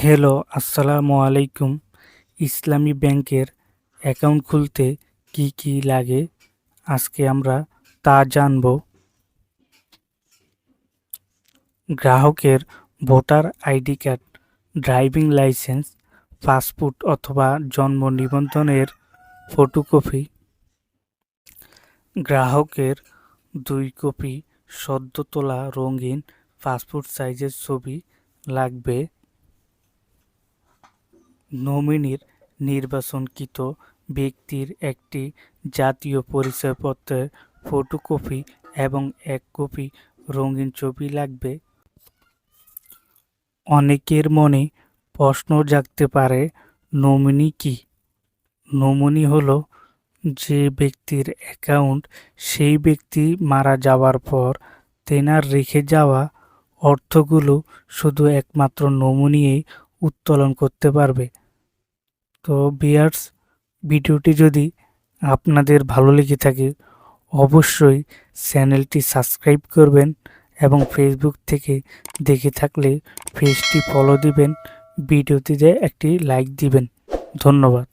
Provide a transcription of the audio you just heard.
Hello, আসসালামু আলাইকুম। ইসলামী ব্যাংকের অ্যাকাউন্ট খুলতে কি কি লাগে? আজকে আমরা তা জানব। গ্রাহকের voter ID card, driving licence, passport অথবা জন্ম নিবন্ধনের ফটোকপি। গ্রাহকের দুই কপি সদ্য তোলা রঙিন পাসপোর্ট সাইজের ছবি লাগবে। নমিনির নির্বাচনকৃত ব্যক্তির একটি জাতীয় পরিচয়পত্রের ফটোকপি এবং এক কপি রঙিন ছবি লাগবে। অনেকের মনে প্রশ্ন জাগতে পারে, নমিনি কি? নমিনি হলো যে ব্যক্তির অ্যাকাউন্ট সেই ব্যক্তি মারা যাওয়ার পর তেনার রেখে যাওয়া অর্থগুলো শুধু একমাত্র নমুনিয়েই উত্তোলন করতে পারবে। তো বিয়ার্স ভিডিওটি যদি আপনাদের ভালো লেগে থাকে, অবশ্যই চ্যানেলটি সাবস্ক্রাইব করবেন এবং ফেসবুক থেকে দেখে থাকলে পেজটি ফলো দিবেন, ভিডিওটিতে একটি লাইক দিবেন। ধন্যবাদ।